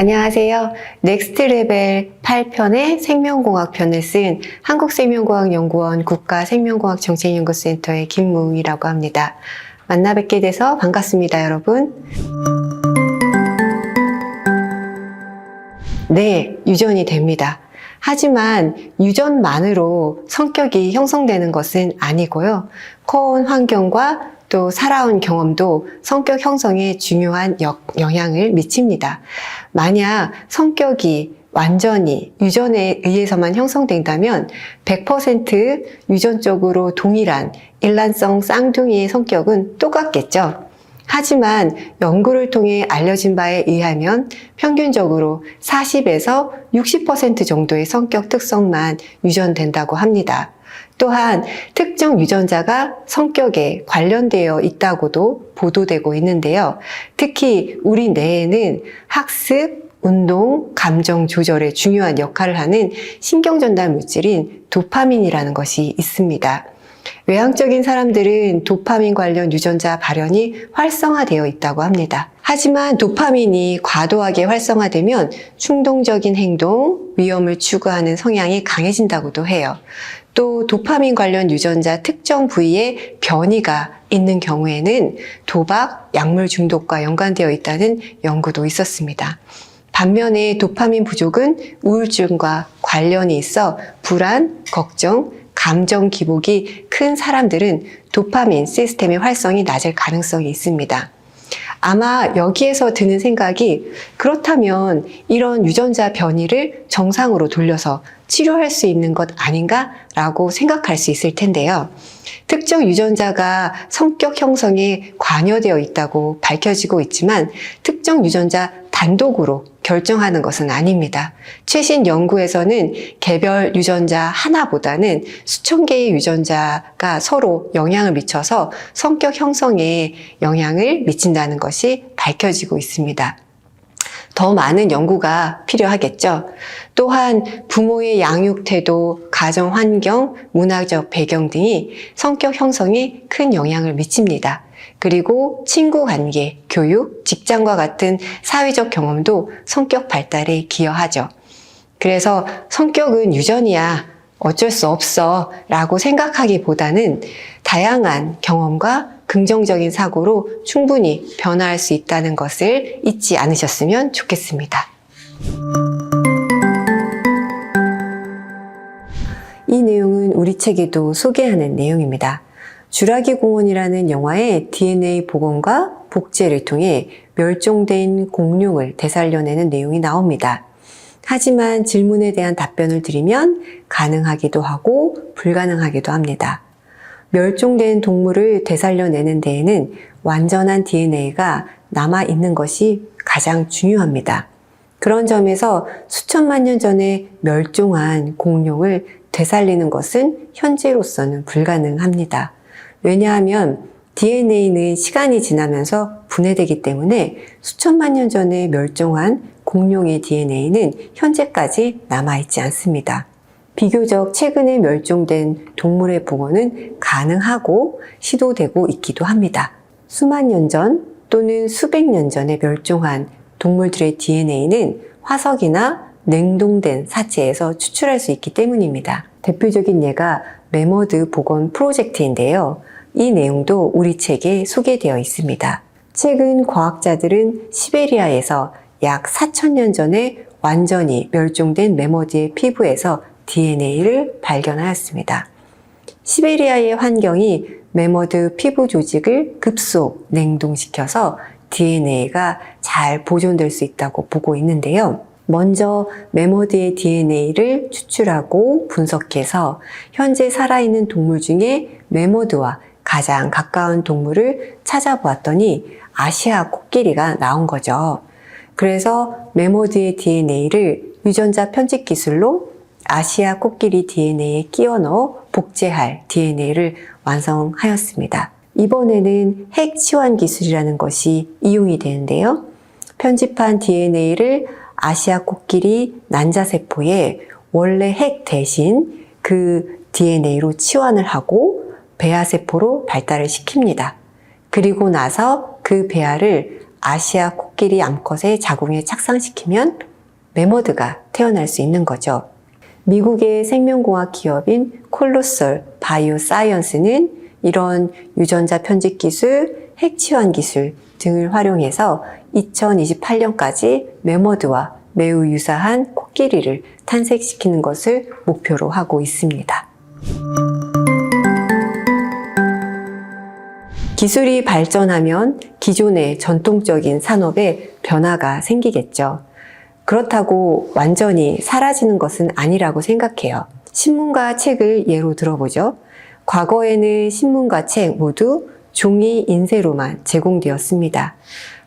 안녕하세요. 넥스트 레벨 8편의 생명공학 편을 쓴 한국생명과학연구원 국가생명과학정책연구센터의 김무웅이라고 합니다. 만나 뵙게 돼서 반갑습니다, 여러분. 네, 유전이 됩니다. 하지만 유전만으로 성격이 형성되는 것은 아니고요. 커온 환경과 또 살아온 경험도 성격 형성에 중요한 역- 영향을 미칩니다. 만약 성격이 완전히 유전에 의해서만 형성된다면 100% 유전적으로 동일한 일란성 쌍둥이의 성격은 똑같겠죠. 하지만 연구를 통해 알려진 바에 의하면 평균적으로 40에서 60% 정도의 성격 특성만 유전된다고 합니다. 또한 특정 유전자가 성격에 관련되어 있다고도 보도되고 있는데요. 특히 우리 뇌에는 학습, 운동, 감정 조절에 중요한 역할을 하는 신경전달 물질인 도파민이라는 것이 있습니다. 외향적인 사람들은 도파민 관련 유전자 발현이 활성화되어 있다고 합니다. 하지만 도파민이 과도하게 활성화되면 충동적인 행동, 위험을 추구하는 성향이 강해진다고도 해요. 또 도파민 관련 유전자 특정 부위에 변이가 있는 경우에는 도박, 약물 중독과 연관되어 있다는 연구도 있었습니다. 반면에 도파민 부족은 우울증과 관련이 있어 불안, 걱정, 감정 기복이 큰 사람들은 도파민 시스템의 활성이 낮을 가능성이 있습니다. 아마 여기에서 드는 생각이 그렇다면 이런 유전자 변이를 정상으로 돌려서 치료할 수 있는 것 아닌가라고 생각할 수 있을 텐데요. 특정 유전자가 성격 형성에 관여되어 있다고 밝혀지고 있지만 특정 유전자 단독으로 결정하는 것은 아닙니다. 최신 연구에서는 개별 유전자 하나보다는 수천 개의 유전자가 서로 영향을 미쳐서 성격 형성에 영향을 미친다는 것이 밝혀지고 있습니다. 더 많은 연구가 필요하겠죠. 또한 부모의 양육 태도, 가정 환경, 문화적 배경 등이 성격 형성에 큰 영향을 미칩니다. 그리고 친구 관계, 교육, 직장과 같은 사회적 경험도 성격 발달에 기여하죠. 그래서 성격은 유전이야. 어쩔 수 없어. 라고 생각하기보다는 다양한 경험과 긍정적인 사고로 충분히 변화할 수 있다는 것을 잊지 않으셨으면 좋겠습니다. 이 내용은 우리 책에도 소개하는 내용입니다. 주라기 공원이라는 영화의 DNA 복원과 복제를 통해 멸종된 공룡을 되살려내는 내용이 나옵니다. 하지만 질문에 대한 답변을 드리면 가능하기도 하고 불가능하기도 합니다. 멸종된 동물을 되살려내는 데에는 완전한 DNA가 남아있는 것이 가장 중요합니다. 그런 점에서 수천만 년 전에 멸종한 공룡을 되살리는 것은 현재로서는 불가능합니다. 왜냐하면 DNA는 시간이 지나면서 분해되기 때문에 수천만 년 전에 멸종한 공룡의 DNA는 현재까지 남아있지 않습니다. 비교적 최근에 멸종된 동물의 복원은 가능하고 시도되고 있기도 합니다. 수만 년 전 또는 수백 년 전에 멸종한 동물들의 DNA는 화석이나 냉동된 사체에서 추출할 수 있기 때문입니다. 대표적인 예가 메머드 복원 프로젝트인데요. 이 내용도 우리 책에 소개되어 있습니다. 최근 과학자들은 시베리아에서 약 4천년 전에 완전히 멸종된 메머드의 피부에서 DNA를 발견하였습니다. 시베리아의 환경이 메머드 피부 조직을 급속 냉동시켜서 DNA가 잘 보존될 수 있다고 보고 있는데요. 먼저 메머드의 DNA를 추출하고 분석해서 현재 살아있는 동물 중에 메머드와 가장 가까운 동물을 찾아보았더니 아시아 코끼리가 나온 거죠. 그래서 메모드의 DNA를 유전자 편집 기술로 아시아 코끼리 DNA에 끼워 넣어 복제할 DNA를 완성하였습니다. 이번에는 핵 치환 기술이라는 것이 이용이 되는데요. 편집한 DNA를 아시아 코끼리 난자세포에 원래 핵 대신 그 DNA로 치환을 하고 배아세포로 발달을 시킵니다. 그리고 나서 그 배아를 아시아 코끼리 암컷의 자궁에 착상시키면 메머드가 태어날 수 있는 거죠. 미국의 생명공학 기업인 콜로설 바이오 사이언스는 이런 유전자 편집 기술, 핵치환 기술 등을 활용해서 2028년까지 메머드와 매우 유사한 코끼리를 탄생시키는 것을 목표로 하고 있습니다. 기술이 발전하면 기존의 전통적인 산업에 변화가 생기겠죠. 그렇다고 완전히 사라지는 것은 아니라고 생각해요. 신문과 책을 예로 들어보죠. 과거에는 신문과 책 모두 종이 인쇄로만 제공되었습니다.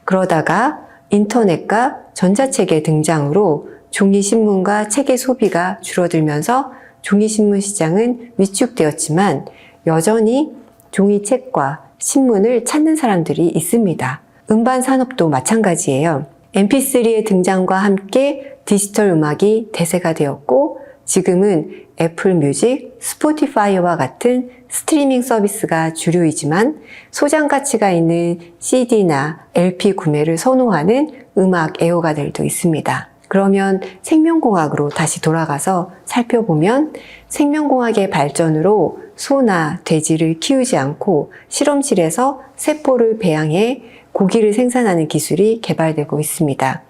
그러다가 인터넷과 전자책의 등장으로 종이 신문과 책의 소비가 줄어들면서 종이 신문 시장은 위축되었지만 여전히 종이 책과 신문을 찾는 사람들이 있습니다. 음반 산업도 마찬가지예요. mp3의 등장과 함께 디지털 음악이 대세가 되었고 지금은 애플 뮤직, 스포티파이와 같은 스트리밍 서비스가 주류이지만 소장 가치가 있는 CD나 LP 구매를 선호하는 음악 애호가들도 있습니다. 그러면 생명공학으로 다시 돌아가서 살펴보면 생명공학의 발전으로 소나 돼지를 키우지 않고 실험실에서 세포를 배양해 고기를 생산하는 기술이 개발되고 있습니다.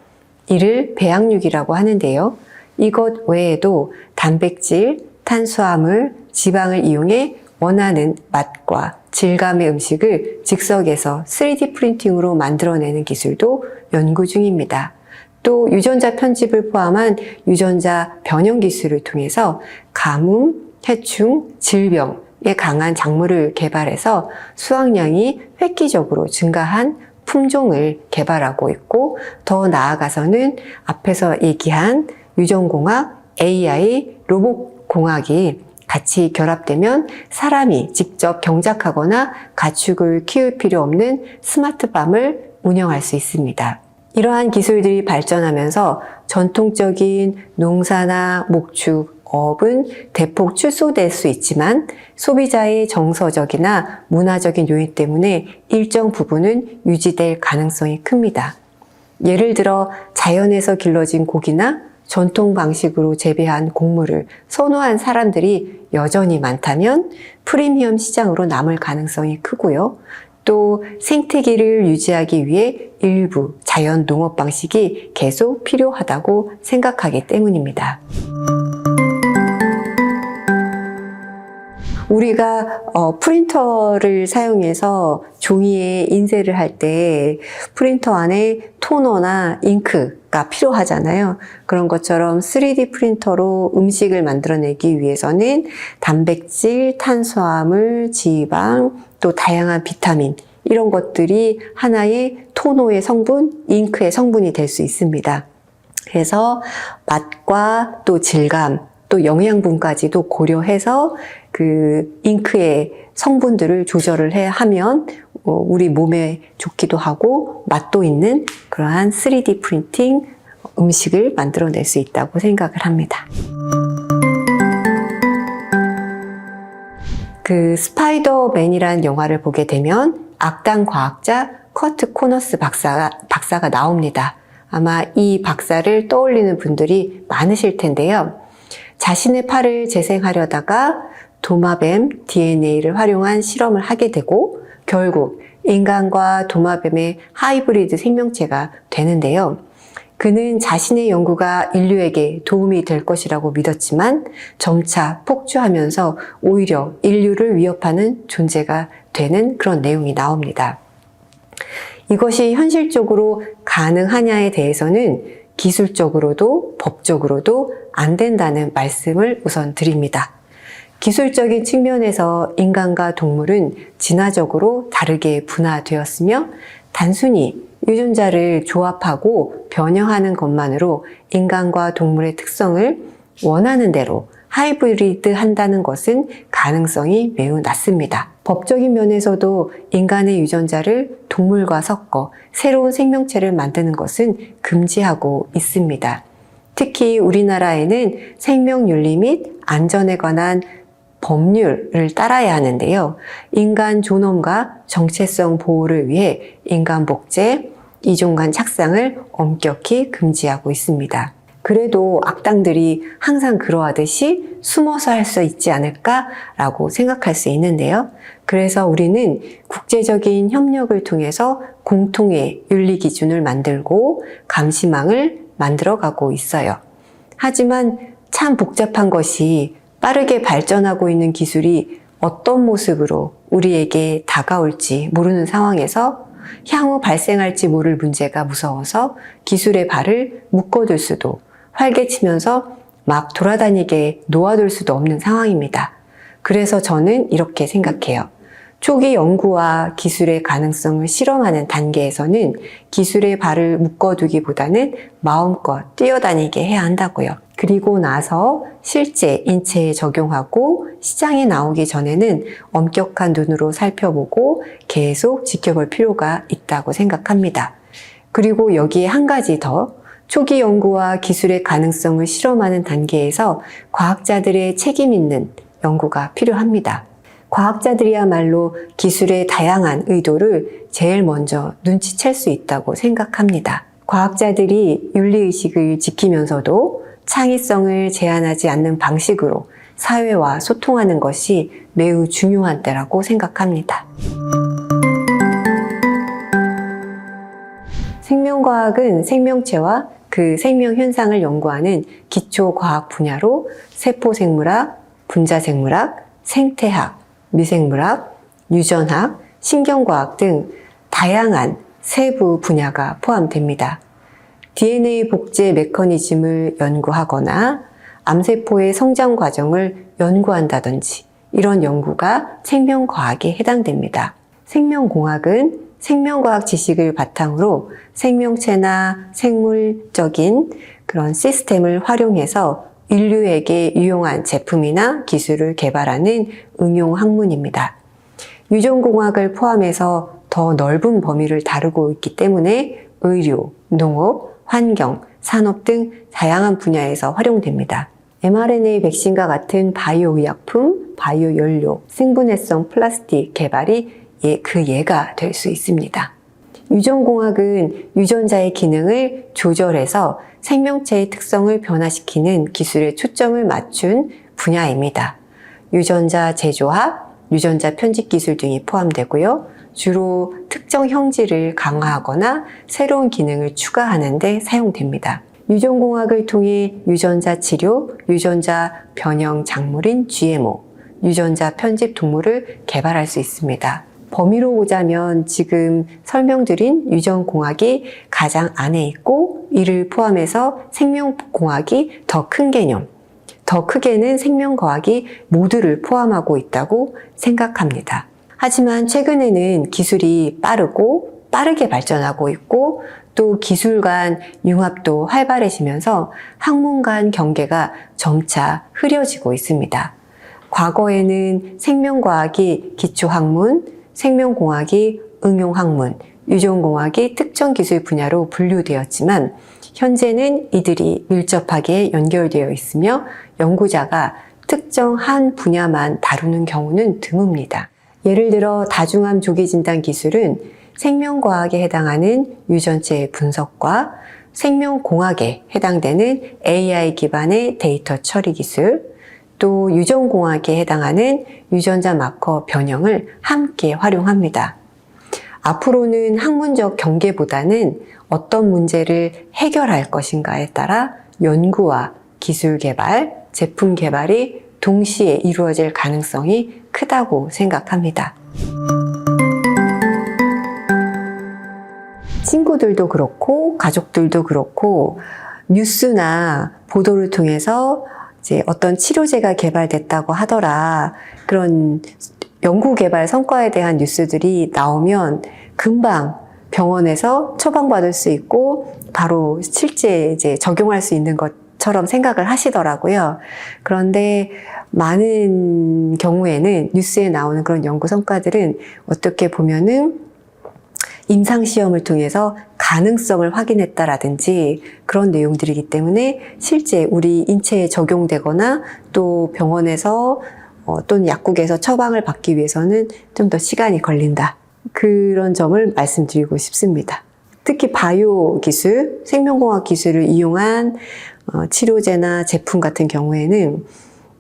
이를 배양육이라고 하는데요. 이것 외에도 단백질, 탄수화물, 지방을 이용해 원하는 맛과 질감의 음식을 즉석에서 3D 프린팅으로 만들어내는 기술도 연구 중입니다. 또 유전자 편집을 포함한 유전자 변형 기술을 통해서 가뭄, 해충, 질병에 강한 작물을 개발해서 수확량이 획기적으로 증가한 품종을 개발하고 있고 더 나아가서는 앞에서 얘기한 유전공학, AI, 로봇공학이 같이 결합되면 사람이 직접 경작하거나 가축을 키울 필요 없는 스마트팜을 운영할 수 있습니다. 이러한 기술들이 발전하면서 전통적인 농사나 목축, 업은 대폭 축소될 수 있지만 소비자의 정서적이나 문화적인 요인 때문에 일정 부분은 유지될 가능성이 큽니다. 예를 들어 자연에서 길러진 고기나 전통 방식으로 재배한 곡물을 선호한 사람들이 여전히 많다면 프리미엄 시장으로 남을 가능성이 크고요. 또 생태계를 유지하기 위해 일부 자연 농업 방식이 계속 필요하다고 생각하기 때문입니다. 우리가 어, 프린터를 사용해서 종이에 인쇄를 할 때 프린터 안에 토너나 잉크가 필요하잖아요. 그런 것처럼 3D 프린터로 음식을 만들어내기 위해서는 단백질, 탄수화물, 지방, 또 다양한 비타민 이런 것들이 하나의 토너의 성분, 잉크의 성분이 될 수 있습니다. 그래서 맛과 또 질감, 또 영양분까지도 고려해서 그 잉크의 성분들을 조절을 해 하면 어, 우리 몸에 좋기도 하고 맛도 있는 그러한 3D 프린팅 음식을 만들어낼 수 있다고 생각을 합니다. 그 스파이더맨이라는 영화를 보게 되면 악당 과학자 커트 코너스 박사가, 박사가 나옵니다. 아마 이 박사를 떠올리는 분들이 많으실 텐데요. 자신의 팔을 재생하려다가 도마뱀 DNA를 활용한 실험을 하게 되고 결국 인간과 도마뱀의 하이브리드 생명체가 되는데요. 그는 자신의 연구가 인류에게 도움이 될 것이라고 믿었지만 점차 폭주하면서 오히려 인류를 위협하는 존재가 되는 그런 내용이 나옵니다. 이것이 현실적으로 가능하냐에 대해서는 기술적으로도 법적으로도 안 된다는 말씀을 우선 드립니다. 기술적인 측면에서 인간과 동물은 진화적으로 다르게 분화되었으며 단순히 유전자를 조합하고 변형하는 것만으로 인간과 동물의 특성을 원하는 대로 하이브리드 한다는 것은 가능성이 매우 낮습니다. 법적인 면에서도 인간의 유전자를 동물과 섞어 새로운 생명체를 만드는 것은 금지하고 있습니다. 특히 우리나라에는 생명윤리 및 안전에 관한 법률을 따라야 하는데요. 인간 존엄과 정체성 보호를 위해 인간 복제, 이종간 착상을 엄격히 금지하고 있습니다. 그래도 악당들이 항상 그러하듯이 숨어서 할 수 있지 않을까라고 생각할 수 있는데요. 그래서 우리는 국제적인 협력을 통해서 공통의 윤리 기준을 만들고 감시망을 만들어 가고 있어요. 하지만 참 복잡한 것이 빠르게 발전하고 있는 기술이 어떤 모습으로 우리에게 다가올지 모르는 상황에서 향후 발생할지 모를 문제가 무서워서 기술의 발을 묶어둘 수도 활개치면서 막 돌아다니게 놓아둘 수도 없는 상황입니다. 그래서 저는 이렇게 생각해요. 초기 연구와 기술의 가능성을 실험하는 단계에서는 기술의 발을 묶어두기보다는 마음껏 뛰어다니게 해야 한다고요. 그리고 나서 실제 인체에 적용하고 시장에 나오기 전에는 엄격한 눈으로 살펴보고 계속 지켜볼 필요가 있다고 생각합니다. 그리고 여기에 한 가지 더 초기 연구와 기술의 가능성을 실험하는 단계에서 과학자들의 책임 있는 연구가 필요합니다. 과학자들이야말로 기술의 다양한 의도를 제일 먼저 눈치챌 수 있다고 생각합니다. 과학자들이 윤리의식을 지키면서도 창의성을 제한하지 않는 방식으로 사회와 소통하는 것이 매우 중요한 때라고 생각합니다. 생명과학은 생명체와 그 생명 현상을 연구하는 기초 과학 분야로 세포생물학, 분자생물학, 생태학, 미생물학, 유전학, 신경과학 등 다양한 세부 분야가 포함됩니다. DNA 복제 메커니즘을 연구하거나 암세포의 성장 과정을 연구한다든지 이런 연구가 생명과학에 해당됩니다. 생명공학은 생명과학 지식을 바탕으로 생명체나 생물적인 그런 시스템을 활용해서 인류에게 유용한 제품이나 기술을 개발하는 응용 학문입니다. 유전공학을 포함해서 더 넓은 범위를 다루고 있기 때문에 의료, 농업, 환경, 산업 등 다양한 분야에서 활용됩니다. mRNA 백신과 같은 바이오 의약품, 바이오 연료, 생분해성 플라스틱 개발이 예, 그 예가 될 수 있습니다. 유전공학은 유전자의 기능을 조절해서 생명체의 특성을 변화시키는 기술에 초점을 맞춘 분야입니다. 유전자 제조합, 유전자 편집 기술 등이 포함되고요. 주로 특정 형질을 강화하거나 새로운 기능을 추가하는 데 사용됩니다. 유전공학을 통해 유전자 치료, 유전자 변형 작물인 GMO, 유전자 편집 동물을 개발할 수 있습니다. 범위로 보자면 지금 설명드린 유전공학이 가장 안에 있고 이를 포함해서 생명공학이 더 큰 개념, 더 크게는 생명과학이 모두를 포함하고 있다고 생각합니다. 하지만 최근에는 기술이 빠르고 빠르게 발전하고 있고 또 기술 간 융합도 활발해지면서 학문 간 경계가 점차 흐려지고 있습니다. 과거에는 생명과학이 기초학문, 생명공학이 응용학문, 유전공학이 특정 기술 분야로 분류되었지만 현재는 이들이 밀접하게 연결되어 있으며 연구자가 특정 한 분야만 다루는 경우는 드뭅니다. 예를 들어 다중암 조기 진단 기술은 생명과학에 해당하는 유전체 분석과 생명공학에 해당되는 AI 기반의 데이터 처리 기술, 또 유전공학에 해당하는 유전자 마커 변형을 함께 활용합니다. 앞으로는 학문적 경계보다는 어떤 문제를 해결할 것인가에 따라 연구와 기술 개발, 제품 개발이 동시에 이루어질 가능성이 크다고 생각합니다. 친구들도 그렇고 가족들도 그렇고 뉴스나 보도를 통해서 이제 어떤 치료제가 개발됐다고 하더라 그런 연구 개발 성과에 대한 뉴스들이 나오면 금방 병원에서 처방받을 수 있고 바로 실제 이제 적용할 수 있는 것 처럼 생각을 하시더라고요. 그런데 많은 경우에는 뉴스에 나오는 그런 연구 성과들은 어떻게 보면은 임상시험을 통해서 가능성을 확인했다라든지 그런 내용들이기 때문에 실제 우리 인체에 적용되거나 또 병원에서 어, 또는 약국에서 처방을 받기 위해서는 좀 더 시간이 걸린다. 그런 점을 말씀드리고 싶습니다. 특히 바이오 기술, 생명공학 기술을 이용한 어, 치료제나 제품 같은 경우에는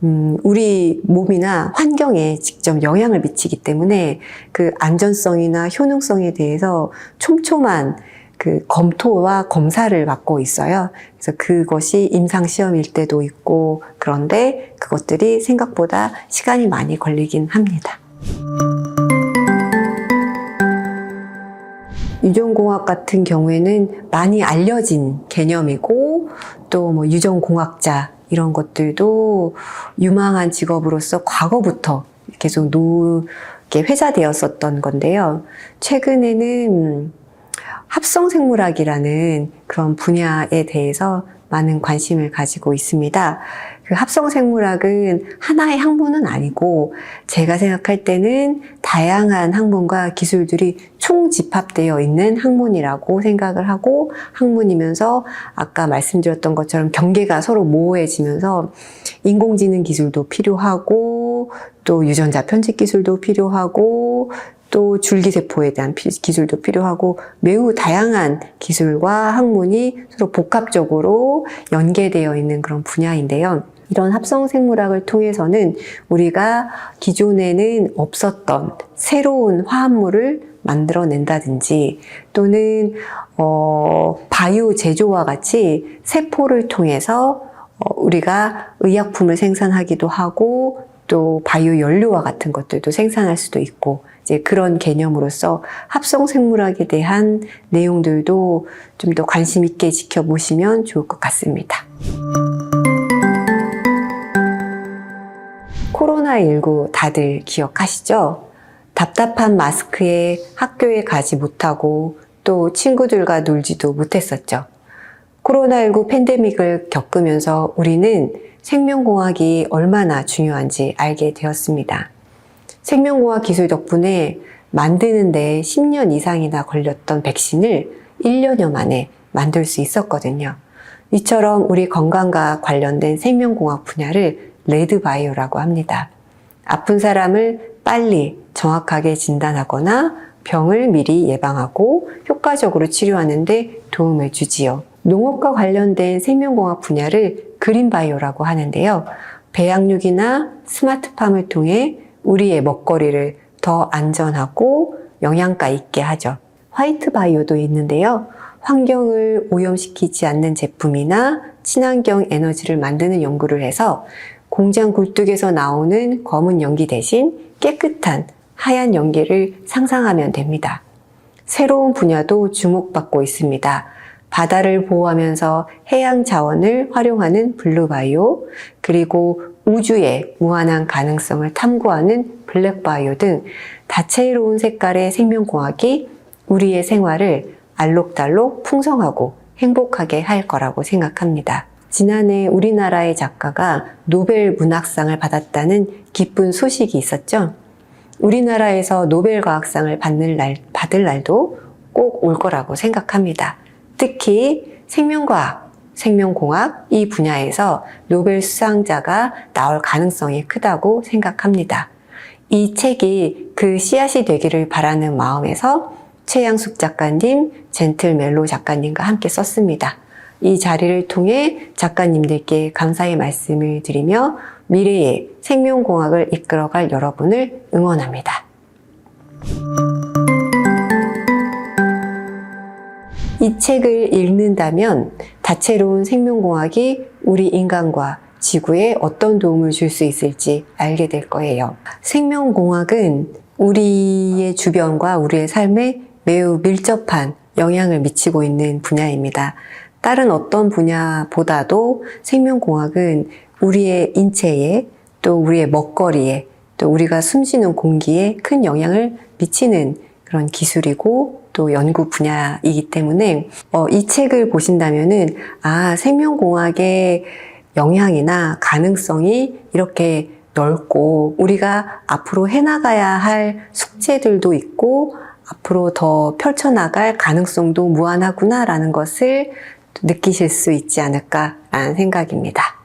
음, 우리 몸이나 환경에 직접 영향을 미치기 때문에 그 안전성이나 효능성에 대해서 촘촘한 그 검토와 검사를 받고 있어요. 그래서 그것이 임상 시험일 때도 있고 그런데 그것들이 생각보다 시간이 많이 걸리긴 합니다. 유전공학 같은 경우에는 많이 알려진 개념이고 또 뭐 유전공학자 이런 것들도 유망한 직업으로서 과거부터 계속 노, 이렇게 회자되었었던 건데요. 최근에는 합성생물학이라는 그런 분야에 대해서 많은 관심을 가지고 있습니다. 그 합성 생물학은 하나의 학문은 아니고 제가 생각할 때는 다양한 학문과 기술들이 총집합되어 있는 학문이라고 생각을 하고 학문이면서 아까 말씀드렸던 것처럼 경계가 서로 모호해지면서 인공지능 기술도 필요하고 또 유전자 편집 기술도 필요하고 또 줄기세포에 대한 피- 기술도 필요하고 매우 다양한 기술과 학문이 서로 복합적으로 연계되어 있는 그런 분야인데요. 이런 합성 생물학을 통해서는 우리가 기존에는 없었던 새로운 화합물을 만들어낸다든지 또는 어, 바이오 제조와 같이 세포를 통해서 어, 우리가 의약품을 생산하기도 하고 또 바이오 연료와 같은 것들도 생산할 수도 있고 이제 그런 개념으로서 합성 생물학에 대한 내용들도 좀 더 관심 있게 지켜보시면 좋을 것 같습니다. 코로나19 다들 기억하시죠? 답답한 마스크에 학교에 가지 못하고 또 친구들과 놀지도 못했었죠. 코로나19 팬데믹을 겪으면서 우리는 생명공학이 얼마나 중요한지 알게 되었습니다. 생명공학 기술 덕분에 만드는데 10년 이상이나 걸렸던 백신을 1년여 만에 만들 수 있었거든요. 이처럼 우리 건강과 관련된 생명공학 분야를 레드바이오라고 합니다. 아픈 사람을 빨리 정확하게 진단하거나 병을 미리 예방하고 효과적으로 치료하는데 도움을 주지요. 농업과 관련된 생명공학 분야를 그린바이오라고 하는데요. 배양육이나 스마트팜을 통해 우리의 먹거리를 더 안전하고 영양가 있게 하죠. 화이트 바이오도 있는데요. 환경을 오염시키지 않는 제품이나 친환경 에너지를 만드는 연구를 해서 공장 굴뚝에서 나오는 검은 연기 대신 깨끗한 하얀 연기를 상상하면 됩니다. 새로운 분야도 주목받고 있습니다. 바다를 보호하면서 해양 자원을 활용하는 블루바이오, 그리고 우주의 무한한 가능성을 탐구하는 블랙바이오 등 다채로운 색깔의 생명공학이 우리의 생활을 알록달록 풍성하고 행복하게 할 거라고 생각합니다. 지난해 우리나라의 작가가 노벨 문학상을 받았다는 기쁜 소식이 있었죠. 우리나라에서 노벨 과학상을 받는 날, 받을 날도 꼭 올 거라고 생각합니다. 특히 생명과학, 생명공학 이 분야에서 노벨 수상자가 나올 가능성이 크다고 생각합니다. 이 책이 그 씨앗이 되기를 바라는 마음에서 최양숙 작가님, 젠틀 멜로 작가님과 함께 썼습니다. 이 자리를 통해 작가님들께 감사의 말씀을 드리며 미래의 생명공학을 이끌어갈 여러분을 응원합니다. 이 책을 읽는다면 다채로운 생명공학이 우리 인간과 지구에 어떤 도움을 줄 수 있을지 알게 될 거예요. 생명공학은 우리의 주변과 우리의 삶에 매우 밀접한 영향을 미치고 있는 분야입니다. 다른 어떤 분야보다도 생명공학은 우리의 인체에 또 우리의 먹거리에 또 우리가 숨쉬는 공기에 큰 영향을 미치는 그런 기술이고 또 연구 분야이기 때문에 어, 이 책을 보신다면은 아 생명공학의 영향이나 가능성이 이렇게 넓고 우리가 앞으로 해나가야 할 숙제들도 있고 앞으로 더 펼쳐나갈 가능성도 무한하구나라는 것을 느끼실 수 있지 않을까라는 생각입니다.